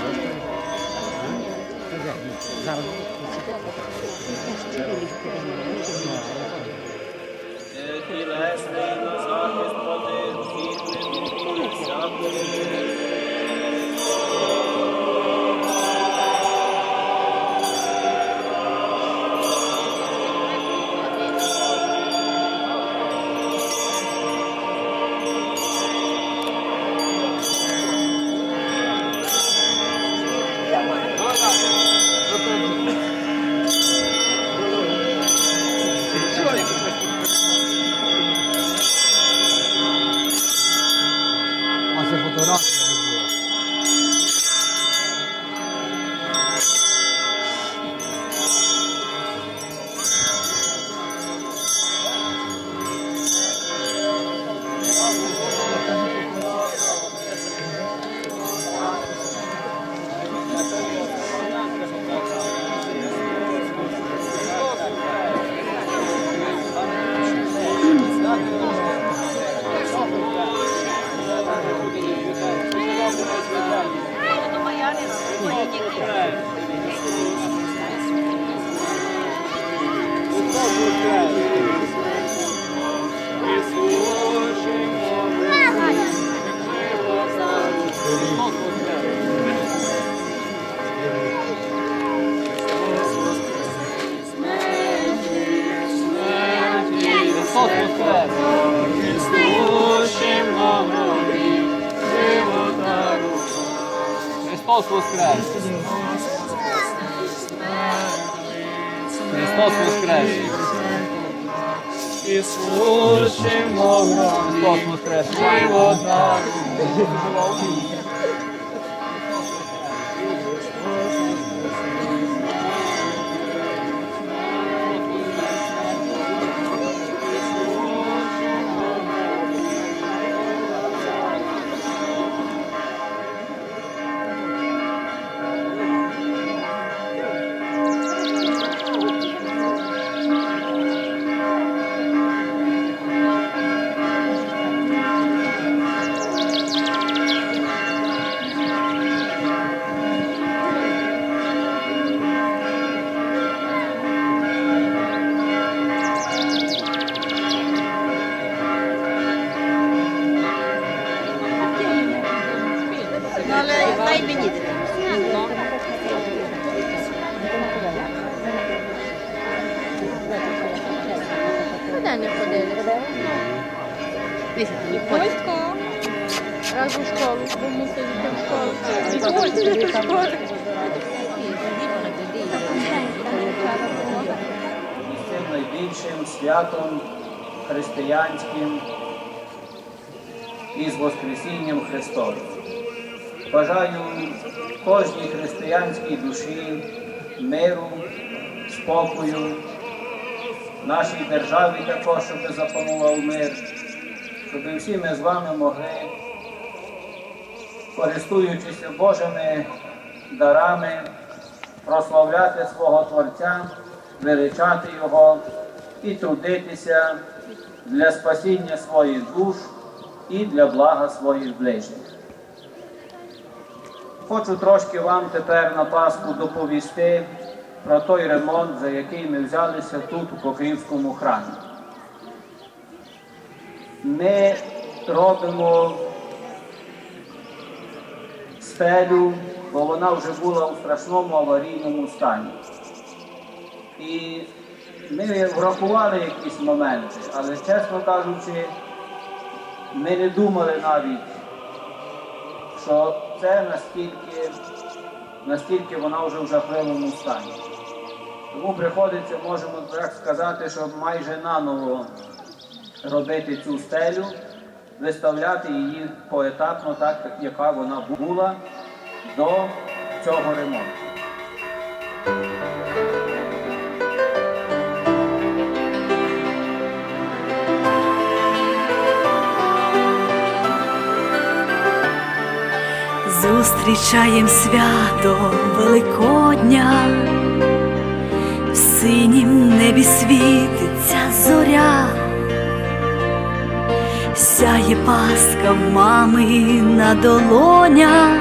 сущим в гробі, Зараз. дарував. Тілесний на захист води, хідний, всякої Христос воскрес! Христос воскрес! Ісушим на Христос воскрес! Живо не ходили? Войсько. Раз у школу, бо мусили йти в школу. Виходили до школи. цим найбільшим святом християнським із Воскресінням Христовим. Бажаю кожній християнській душі миру, спокою, нашій державі також, щоб запанував мир, щоб всі ми з вами могли, користуючись Божими дарами, прославляти свого Творця, величати Його і трудитися для спасіння своїх душ і для блага своїх ближніх. Хочу трошки вам тепер на Пасху доповісти про той ремонт, за який ми взялися тут, у Покрівському храмі. Ми робимо стелю, бо вона вже була у страшному аварійному стані. І ми врахували якісь моменти, але чесно кажучи, ми не думали навіть, що це настільки, настільки вона вже в жахливому стані. Тому приходиться, можемо так сказати, що майже наново робити цю стелю, виставляти її поетапно, так яка вона була до цього ремонту. Зустрічаєм свято Великодня, синім небі світиться зоря, сяє паска мами на долонях,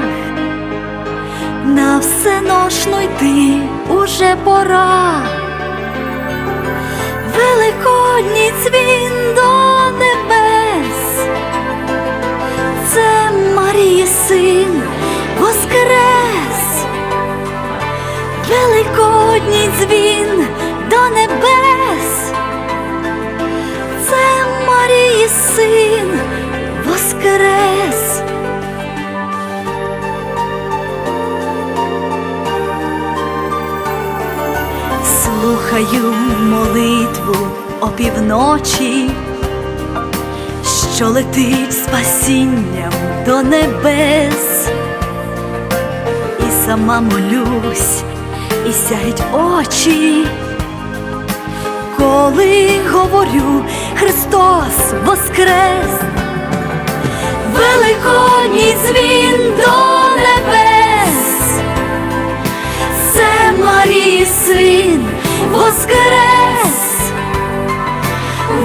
на всеношно йти уже пора. Великодній дзвін до небес. Це Марії син воскрес, Великодній дзвін опівночі що летить спасінням до небес, і сама молюсь, і сяють очі, коли говорю Христос воскрес, Великодній дзвін до небес, це Марії син воскрес.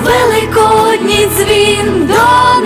Великодній дзвін до